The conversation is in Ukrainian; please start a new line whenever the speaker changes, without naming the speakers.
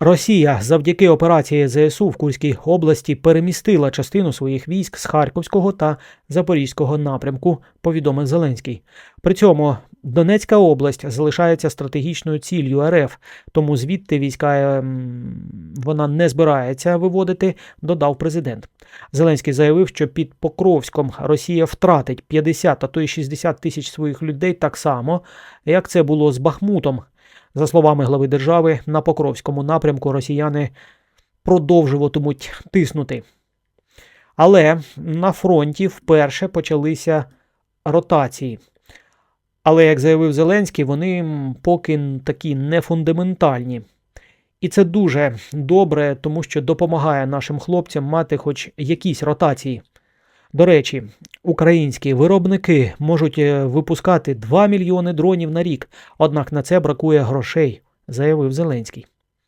Росія завдяки операції ЗСУ в Курській області перемістила частину своїх військ з Харківського та Запорізького напрямку, повідомив Зеленський. При цьому Донецька область залишається стратегічною ціллю РФ, тому звідти війська ем, вона не збирається виводити, додав президент. Зеленський заявив, що під Покровськом Росія втратить 50, а то й 60 тисяч своїх людей так само, як це було з Бахмутом. За словами глави держави, на Покровському напрямку росіяни продовжуватимуть тиснути. Але на фронті вперше почалися ротації. Але, як заявив Зеленський, вони поки такі не фундаментальні. І це дуже добре, тому що допомагає нашим хлопцям мати хоч якісь ротації. До речі, українські виробники можуть е, випускати 2 мільйони дронів на рік, однак на це бракує грошей, заявив Зеленський.